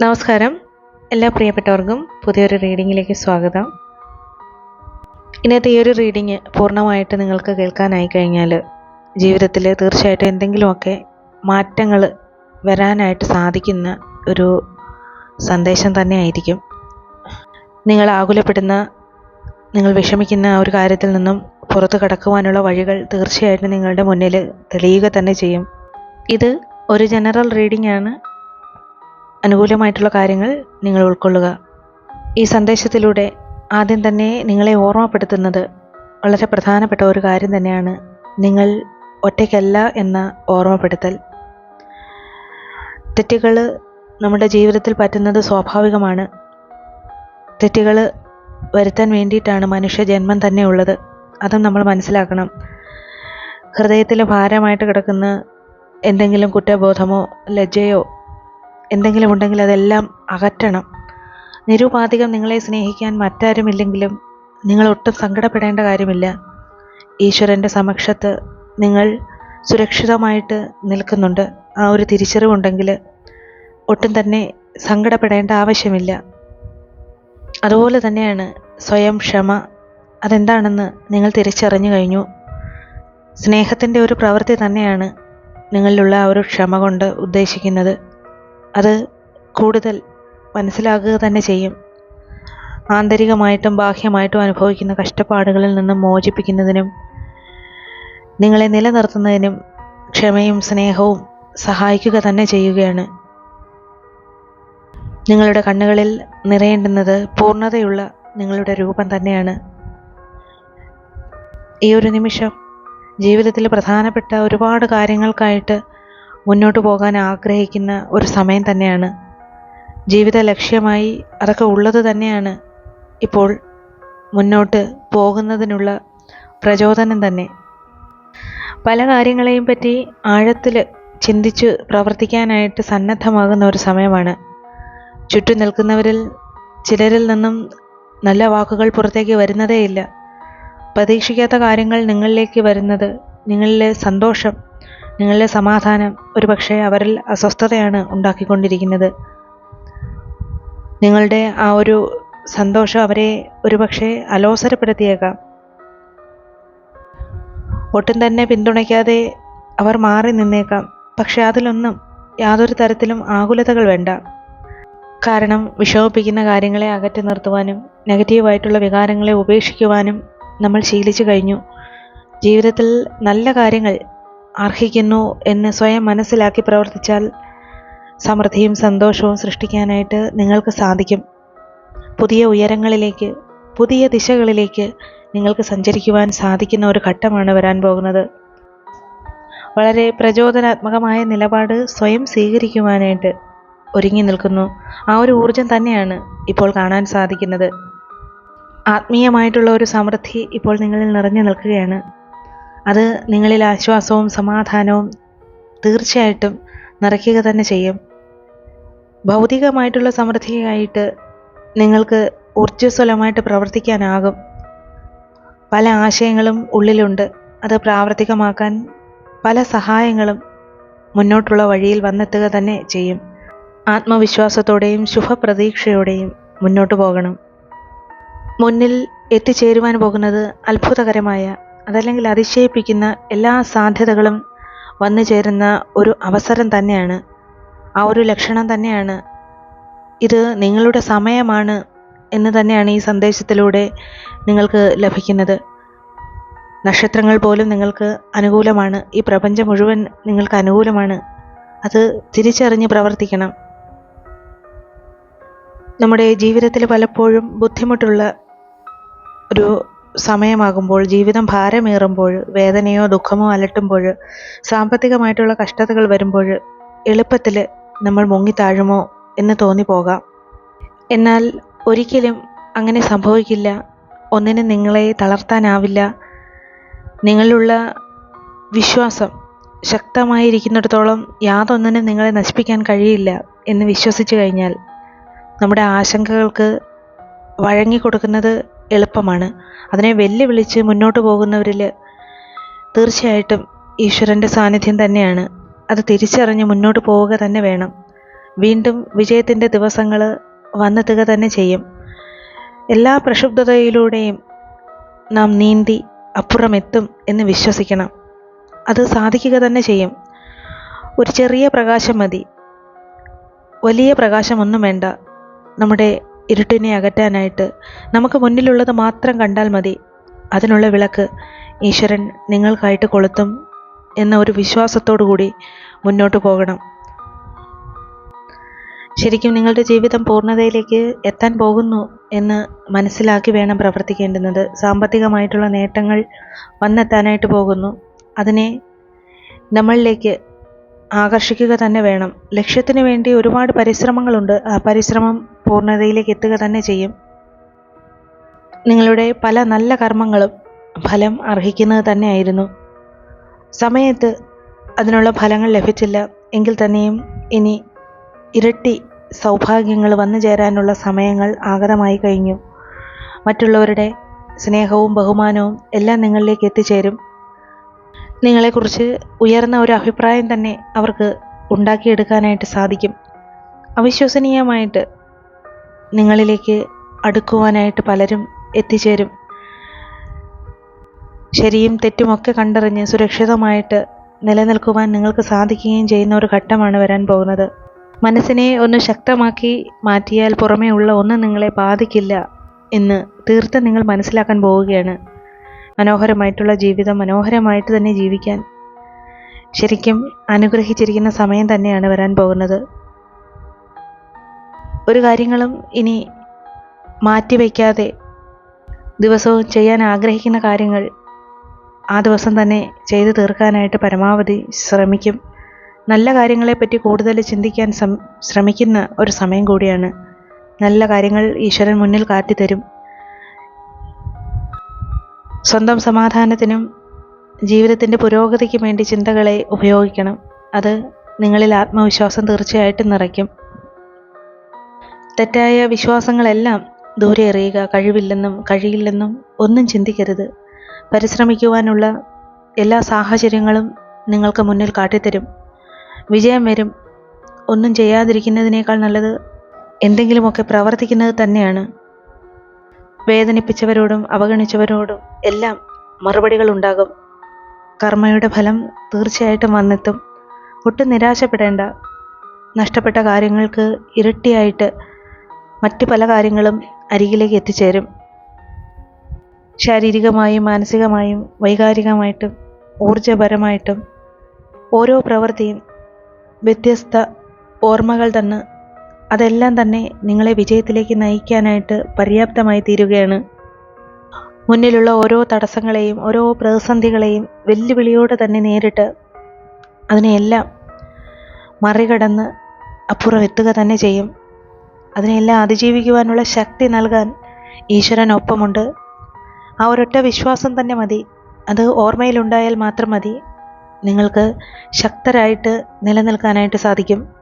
നമസ്കാരം. എല്ലാ പ്രിയപ്പെട്ടവർക്കും പുതിയൊരു റീഡിങ്ങിലേക്ക് സ്വാഗതം. ഇന്നത്തെ ഈ ഒരു റീഡിങ് പൂർണമായിട്ട് നിങ്ങൾക്ക് കേൾക്കാനായി കഴിഞ്ഞാൽ ജീവിതത്തിൽ തീർച്ചയായിട്ടും എന്തെങ്കിലുമൊക്കെ മാറ്റങ്ങൾ വരാനായിട്ട് സാധിക്കുന്ന ഒരു സന്ദേശം തന്നെ ആയിരിക്കും. നിങ്ങൾ ആകുലപ്പെടുന്ന നിങ്ങൾ വിഷമിക്കുന്ന ഒരു കാര്യത്തിൽ നിന്നും പുറത്തു കടക്കുവാനുള്ള വഴികൾ തീർച്ചയായിട്ടും നിങ്ങളുടെ മുന്നിൽ തെളിയുക തന്നെ ചെയ്യും. ഇത് ഒരു ജനറൽ റീഡിംഗ് ആണ്. അനുകൂലമായിട്ടുള്ള കാര്യങ്ങൾ നിങ്ങൾ ഉൾക്കൊള്ളുക. ഈ സന്ദേശത്തിലൂടെ ആദ്യം തന്നെ നിങ്ങളെ ഓർമ്മപ്പെടുത്തുന്നത് വളരെ പ്രധാനപ്പെട്ട ഒരു കാര്യം തന്നെയാണ്. നിങ്ങൾ ഒറ്റയ്ക്കല്ല എന്ന ഓർമ്മപ്പെടുത്തൽ. തെറ്റുകൾ നമ്മുടെ ജീവിതത്തിൽ പറ്റുന്നത് സ്വാഭാവികമാണ്. തെറ്റുകൾ വരുത്താൻ വേണ്ടിയിട്ടാണ് മനുഷ്യ ജന്മം തന്നെ ഉള്ളത്. അതും നമ്മൾ മനസ്സിലാക്കണം. ഹൃദയത്തിൽ ഭാരമായിട്ട് കിടക്കുന്ന എന്തെങ്കിലും കുറ്റബോധമോ ലജ്ജയോ എന്തെങ്കിലും ഉണ്ടെങ്കിൽ അതെല്ലാം അകറ്റണം. നിരുപാധികം നിങ്ങളെ സ്നേഹിക്കാൻ മറ്റാരുമില്ലെങ്കിലും നിങ്ങൾ ഒട്ടും സങ്കടപ്പെടേണ്ട കാര്യമില്ല. ഈശ്വരന്റെ സമക്ഷത്ത് നിങ്ങൾ സുരക്ഷിതമായിട്ട് നിൽക്കുന്നുണ്ട്. ആ ഒരു തിരിച്ചറിവുണ്ടെങ്കിൽ ഒട്ടും തന്നെ സങ്കടപ്പെടേണ്ട ആവശ്യമില്ല. അതുപോലെ തന്നെയാണ് സ്വയം ക്ഷമ. അതെന്താണെന്ന് നിങ്ങൾ തിരിച്ചറിഞ്ഞു കഴിഞ്ഞു. സ്നേഹത്തിന്റെ ഒരു പ്രവൃത്തി തന്നെയാണ് നിങ്ങളിലുള്ള ആ ഒരു ക്ഷമ കൊണ്ട് ഉദ്ദേശിക്കുന്നത്. അത് കൂടുതൽ മനസ്സിലാക്കുക തന്നെ ചെയ്യും. ആന്തരികമായിട്ടും ബാഹ്യമായിട്ടും അനുഭവിക്കുന്ന കഷ്ടപ്പാടുകളിൽ നിന്നും മോചിപ്പിക്കുന്നതിനും നിങ്ങളെ നിലനിർത്തുന്നതിനും ക്ഷമയും സ്നേഹവും സഹായിക്കുക തന്നെ ചെയ്യുകയാണ്. നിങ്ങളുടെ കണ്ണുകളിൽ നിറയേണ്ടുന്നത് പൂർണതയുള്ള നിങ്ങളുടെ രൂപം തന്നെയാണ്. ഈ ഒരു നിമിഷം ജീവിതത്തിൽ പ്രധാനപ്പെട്ട ഒരുപാട് കാര്യങ്ങൾക്കായിട്ട് മുന്നോട്ട് പോകാൻ ആഗ്രഹിക്കുന്ന ഒരു സമയം തന്നെയാണ്. ജീവിത ലക്ഷ്യമായി അതൊക്കെ ഉള്ളത് തന്നെയാണ് ഇപ്പോൾ മുന്നോട്ട് പോകുന്നതിനുള്ള പ്രചോദനം തന്നെ. പല കാര്യങ്ങളെയും പറ്റി ആഴത്തിൽ ചിന്തിച്ച് പ്രവർത്തിക്കാനായിട്ട് സന്നദ്ധമാകുന്ന ഒരു സമയമാണ്. ചുറ്റും നിൽക്കുന്നവരിൽ ചിലരിൽ നിന്നും നല്ല വാക്കുകൾ പുറത്തേക്ക് വരുന്നതേയില്ല. പ്രതീക്ഷിക്കാത്ത കാര്യങ്ങൾ നിങ്ങളിലേക്ക് വരുന്നത് നിങ്ങളിലെ സന്തോഷം നിങ്ങളിലെ സമാധാനം ഒരു പക്ഷേ അവരിൽ അസ്വസ്ഥതയാണ് ഉണ്ടാക്കിക്കൊണ്ടിരിക്കുന്നത്. നിങ്ങളുടെ ആ ഒരു സന്തോഷം അവരെ ഒരുപക്ഷെ അലോസരപ്പെടുത്തിയേക്കാം. ഒട്ടും തന്നെ പിന്തുണയ്ക്കാതെ അവർ മാറി നിന്നേക്കാം. പക്ഷെ അതിലൊന്നും യാതൊരു തരത്തിലും ആകുലതകൾ വേണ്ട. കാരണം വിഷമിപ്പിക്കുന്ന കാര്യങ്ങളെ അകറ്റി നിർത്തുവാനും നെഗറ്റീവായിട്ടുള്ള വികാരങ്ങളെ ഉപേക്ഷിക്കുവാനും നമ്മൾ ശീലിച്ചു കഴിഞ്ഞു. ജീവിതത്തിൽ നല്ല കാര്യങ്ങൾ അർഹിക്കുന്നു എന്ന് സ്വയം മനസ്സിലാക്കി പ്രവർത്തിച്ചാൽ സമൃദ്ധിയും സന്തോഷവും സൃഷ്ടിക്കാനായിട്ട് നിങ്ങൾക്ക് സാധിക്കും. പുതിയ ഉയരങ്ങളിലേക്ക് പുതിയ ദിശകളിലേക്ക് നിങ്ങൾക്ക് സഞ്ചരിക്കുവാൻ സാധിക്കുന്ന ഒരു ഘട്ടമാണ് വരാൻ പോകുന്നത്. വളരെ പ്രചോദനാത്മകമായ നിലപാട് സ്വയം സ്വീകരിക്കുവാനായിട്ട് ഒരുങ്ങി നിൽക്കുന്നു. ആ ഒരു ഊർജം തന്നെയാണ് ഇപ്പോൾ കാണാൻ സാധിക്കുന്നത്. ആത്മീയമായിട്ടുള്ള ഒരു സമൃദ്ധി ഇപ്പോൾ നിങ്ങളിൽ നിറഞ്ഞു നിൽക്കുകയാണ്. അത് നിങ്ങളിൽ ആശ്വാസവും സമാധാനവും തീർച്ചയായിട്ടും നിറയ്ക്കുക തന്നെ ചെയ്യും. ഭൗതികമായിട്ടുള്ള സമൃദ്ധിയായിട്ട് നിങ്ങൾക്ക് ഊർജസ്വലമായിട്ട് പ്രവർത്തിക്കാനാകും. പല ആശയങ്ങളും ഉള്ളിലുണ്ട്. അത് പ്രാവർത്തികമാക്കാൻ പല സഹായങ്ങളും മുന്നോട്ടുള്ള വഴിയിൽ വന്നെത്തുക തന്നെ ചെയ്യും. ആത്മവിശ്വാസത്തോടെയും ശുഭപ്രതീക്ഷയോടെയും മുന്നോട്ട് പോകണം. മുന്നിൽ എത്തിച്ചേരുവാൻ പോകുന്നത് അത്ഭുതകരമായ അതല്ലെങ്കിൽ അതിശയിപ്പിക്കുന്ന എല്ലാ സാധ്യതകളും വന്നു ചേരുന്ന ഒരു അവസരം തന്നെയാണ്. ആ ഒരു ലക്ഷണം തന്നെയാണ്. ഇത് നിങ്ങളുടെ സമയമാണ് എന്ന് തന്നെയാണ് ഈ സന്ദേശത്തിലൂടെ നിങ്ങൾക്ക് ലഭിക്കുന്നത്. നക്ഷത്രങ്ങൾ പോലും നിങ്ങൾക്ക് അനുകൂലമാണ്. ഈ പ്രപഞ്ചം മുഴുവൻ നിങ്ങൾക്ക് അനുകൂലമാണ്. അത് തിരിച്ചറിഞ്ഞ് പ്രവർത്തിക്കണം. നമ്മുടെ ജീവിതത്തിൽ പലപ്പോഴും ബുദ്ധിമുട്ടുള്ള ഒരു സമയമാകുമ്പോൾ ജീവിതം ഭാരമേറുമ്പോൾ വേദനയോ ദുഃഖമോ അലട്ടുമ്പോൾ സാമ്പത്തികമായിട്ടുള്ള കഷ്ടതകൾ വരുമ്പോൾ എളുപ്പത്തിൽ നമ്മൾ മുങ്ങിത്താഴുമോ എന്ന് തോന്നിപ്പോകാം എന്നാൽ ഒരിക്കലും അങ്ങനെ സംഭവിക്കില്ല. ഒന്നിനും നിങ്ങളെ തളർത്താനാവില്ല. നിങ്ങളിലുള്ള വിശ്വാസം ശക്തമായിരിക്കുന്നിടത്തോളം യാതൊന്നിനും നിങ്ങളെ നശിപ്പിക്കാൻ കഴിയില്ല എന്ന് വിശ്വസിച്ചു കഴിഞ്ഞാൽ നമ്മുടെ ആശങ്കകൾക്ക് വഴങ്ങിക്കൊടുക്കുന്നത് എളുപ്പമാണ്. അതിനെ വെല്ലുവിളിച്ച് മുന്നോട്ട് പോകുന്നവരിൽ തീർച്ചയായിട്ടും ഈശ്വരന്റെ സാന്നിധ്യം തന്നെയാണ്. അത് തിരിച്ചറിഞ്ഞ് മുന്നോട്ട് പോവുക തന്നെ വേണം. വീണ്ടും വിജയത്തിന്റെ ദിവസങ്ങൾ വന്നെത്തുക തന്നെ ചെയ്യും. എല്ലാ പ്രക്ഷുബ്ധതയിലൂടെയും നാം നീന്തി അപ്പുറമെത്തും എന്ന് വിശ്വസിക്കണം. അത് സാധിക്കുക തന്നെ ചെയ്യും. ഒരു ചെറിയ പ്രകാശം മതി. വലിയ പ്രകാശമൊന്നും വേണ്ട. നമ്മുടെ ഇരുട്ടിനെ അകറ്റാനായിട്ട് നമുക്ക് മുന്നിലുള്ളത് മാത്രം കണ്ടാൽ മതി. അതിനുള്ള വിളക്ക് ഈശ്വരൻ നിങ്ങൾക്കായിട്ട് കൊളുത്തും എന്ന ഒരു വിശ്വാസത്തോടു കൂടി മുന്നോട്ട് പോകണം. ശരിക്കും നിങ്ങളുടെ ജീവിതം പൂർണതയിലേക്ക് എത്താൻ പോകുന്നു എന്ന് മനസ്സിലാക്കി വേണം പ്രവർത്തിക്കേണ്ടുന്നത്. സാമ്പത്തികമായിട്ടുള്ള നേട്ടങ്ങൾ വന്നെത്താനായിട്ട് പോകുന്നു. അതിനെ നമ്മളിലേക്ക് ആകർഷിക്കുക തന്നെ വേണം. ലക്ഷ്യത്തിന് വേണ്ടി ഒരുപാട് പരിശ്രമങ്ങളുണ്ട്. ആ പരിശ്രമം പൂർണതയിലേക്ക് എത്തുക തന്നെ ചെയ്യും. നിങ്ങളുടെ പല നല്ല കർമ്മങ്ങളും ഫലം അർഹിക്കുന്നത് തന്നെയായിരുന്നു. സമയത്ത് അതിനുള്ള ഫലങ്ങൾ ലഭിച്ചില്ല. എങ്കിൽ തന്നെയും ഇനി ഇരട്ടി സൗഭാഗ്യങ്ങൾ വന്നു ചേരാനുള്ള സമയങ്ങൾ ആഗതമായി കഴിഞ്ഞു. മറ്റുള്ളവരുടെ സ്നേഹവും ബഹുമാനവും എല്ലാം നിങ്ങളിലേക്ക് എത്തിച്ചേരും. നിങ്ങളെക്കുറിച്ച് ഉയർന്ന ഒരു അഭിപ്രായം തന്നെ അവർക്ക് ഉണ്ടാക്കിയെടുക്കാനായിട്ട് സാധിക്കും. അവിശ്വസനീയമായിട്ട് നിങ്ങളിലേക്ക് അടുക്കുവാനായിട്ട് പലരും എത്തിച്ചേരും. ശരിയും തെറ്റുമൊക്കെ കണ്ടറിഞ്ഞ് സുരക്ഷിതമായിട്ട് നിലനിൽക്കുവാൻ നിങ്ങൾക്ക് സാധിക്കുകയും ചെയ്യുന്ന ഒരു ഘട്ടമാണ് വരാൻ പോകുന്നത്. മനസ്സിനെ ഒന്ന് ശക്തമാക്കി മാറ്റിയാൽ പുറമേ ഉള്ള ഒന്നും നിങ്ങളെ ബാധിക്കില്ല എന്ന് തീർത്തും നിങ്ങൾ മനസ്സിലാക്കാൻ പോവുകയാണ്. മനോഹരമായിട്ടുള്ള ജീവിതം മനോഹരമായിട്ട് തന്നെ ജീവിക്കാൻ ശരിക്കും അനുഗ്രഹിച്ചിരിക്കുന്ന സമയം തന്നെയാണ് വരാൻ പോകുന്നത്. ഒരു കാര്യങ്ങളും ഇനി മാറ്റിവെക്കാതെ ദിവസവും ചെയ്യാൻ ആഗ്രഹിക്കുന്ന കാര്യങ്ങൾ ആ ദിവസം തന്നെ ചെയ്തു തീർക്കാനായിട്ട് പരമാവധി ശ്രമിക്കും. നല്ല കാര്യങ്ങളെപ്പറ്റി കൂടുതൽ ചിന്തിക്കാൻ ശ്രമിക്കുന്ന ഒരു സമയം കൂടിയാണ്. നല്ല കാര്യങ്ങൾ ഈശ്വരൻ മുന്നിൽ കാട്ടിത്തരും. സ്വന്തം സമാധാനത്തിനും ജീവിതത്തിന്റെ പുരോഗതിക്കും വേണ്ടി ചിന്തകളെ ഉപയോഗിക്കണം. അത് നിങ്ങളിൽ ആത്മവിശ്വാസം തീർച്ചയായിട്ടും നിറയ്ക്കും. തെറ്റായ വിശ്വാസങ്ങളെല്ലാം ദൂരെ എറിയുക കഴിവില്ലെന്നും കഴിയില്ലെന്നും ഒന്നും ചിന്തിക്കരുത്. പരിശ്രമിക്കുവാനുള്ള എല്ലാ സാഹചര്യങ്ങളും നിങ്ങൾക്ക് മുന്നിൽ കാട്ടിത്തരും. വിജയം വരും. ഒന്നും ചെയ്യാതിരിക്കുന്നതിനേക്കാൾ നല്ലത് എന്തെങ്കിലുമൊക്കെ പ്രവർത്തിക്കുന്നത് തന്നെയാണ്. വേദനിപ്പിച്ചവരോടും അവഗണിച്ചവരോടും എല്ലാം മറുപടികൾ ഉണ്ടാകും കർമ്മയുടെ ഫലം തീർച്ചയായിട്ടും വന്നെത്തും. ഒട്ടും നിരാശപ്പെടേണ്ട. നഷ്ടപ്പെട്ട കാര്യങ്ങൾക്ക് ഇരട്ടിയായിട്ട് മറ്റ് പല കാര്യങ്ങളും അരികിലേക്ക് എത്തിച്ചേരും. ശാരീരികമായും മാനസികമായും വൈകാരികമായിട്ടും ഊർജപരമായിട്ടും ഓരോ പ്രവൃത്തിയും വ്യത്യസ്ത ഓർമ്മകൾ തന്ന് അതെല്ലാം തന്നെ നിങ്ങളെ വിജയത്തിലേക്ക് നയിക്കാനായിട്ട് പര്യാപ്തമായി തീരുകയാണ്. മുന്നിലുള്ള ഓരോ തടസ്സങ്ങളെയും ഓരോ പ്രതിസന്ധികളെയും വെല്ലുവിളിയോടെ തന്നെ നേരിട്ട് അതിനെയെല്ലാം മറികടന്ന് അപ്പുറം എത്തുക തന്നെ ചെയ്യും. അതിനെല്ലാം അതിജീവിക്കുവാനുള്ള ശക്തി നൽകാൻ ഈശ്വരൻ ഒപ്പമുണ്ട് ആ ഒരൊറ്റ വിശ്വാസം തന്നെ മതി. അത് ഓർമ്മയിലുണ്ടായാൽ മാത്രം മതി. നിങ്ങൾക്ക് ശക്തരായിട്ട് നിലനിൽക്കാനായിട്ട് സാധിക്കും.